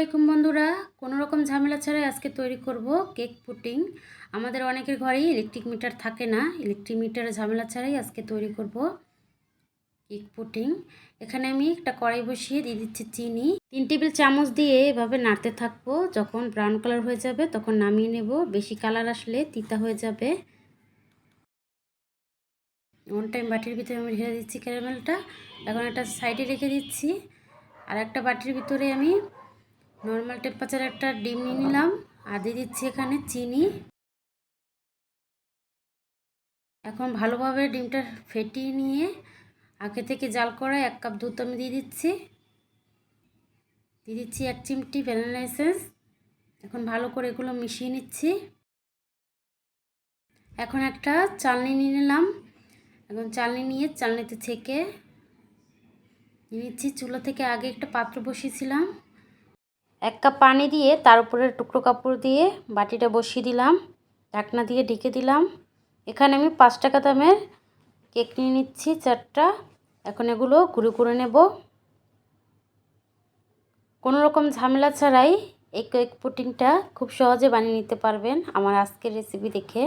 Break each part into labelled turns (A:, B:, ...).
A: আলাইকুম বন্ধুরা। কোনো রকম ঝামেলা ছাড়াই আজকে তৈরি করব কেক পুটিং। আমাদের অনেকের ঘরেই ইলেকট্রিক মিটার থাকে না। ইলেকট্রিক মিটারের ঝামেলা ছাড়াই আজকে তৈরি করব কেক পুটিং। এখানে আমি একটা কড়াই বসিয়ে দিয়ে দিচ্ছি চিনি। তিন টেবিল চামচ দিয়ে এভাবে নাড়তে থাকব। যখন ব্রাউন কালার হয়ে যাবে তখন নামিয়ে নেব। বেশি কালার আসলে তিতা হয়ে যাবে। ওয়ান টাইম বাটির ভিতরে আমি ঢেলে দিচ্ছি ক্যারামেলটা এখন একটা সাইডে রেখে দিচ্ছি। আর একটা বাটির ভিতরে আমি নর্মাল টেম্পারেচার একটা ডিম নিয়ে নিলাম। আর দিয়ে দিচ্ছি এখানে চিনি। এখন ভালোভাবে ডিমটা ফেটিয়ে নিয়ে আগে থেকে জাল করা এক কাপ দুধ আমি দিয়ে দিচ্ছি। দিয়ে দিচ্ছি এক চিমটি ভ্যানিলা এসেন্স। এখন ভালো করে এগুলো মিশিয়ে নিচ্ছি। এখন একটা চালনি নিয়ে নিলাম। এখন চালনি নিয়ে চালনিতে থেকে নিচ্ছি। চুলো থেকে আগে একটা পাত্র বসিয়েছিলাম। এক কাপ পানি দিয়ে তার উপরে টুকরো কাপড় দিয়ে বাটিটা বসিয়ে দিলাম, ঢাকনা দিয়ে ঢেকে দিলাম। এখানে আমি পাঁচ টাকা দামের কেক নিয়ে নিচ্ছি, চারটা। এখন এগুলো গুঁড়ো করে নেব। কোনো রকম ঝামেলা ছাড়াই এই কেক পুটিংটা খুব সহজে বানিয়ে নিতে পারবেন আমার আজকের রেসিপি দেখে।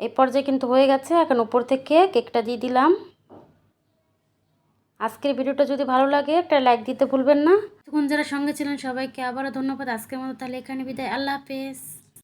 A: এই পর্যায়ে কিন্তু হয়ে গেছে, এখন উপর থেকে কেকটা দিয়ে দিলাম। আজকের ভিডিওটা যদি ভালো লাগে, একটা লাইক দিতে ভুলবেন না। তখন যারা সঙ্গে ছিলেন সবাইকে আবারও ধন্যবাদ। আজকের মতো তাহলে এখানে বিদায়। আল্লাহ হাফেজ।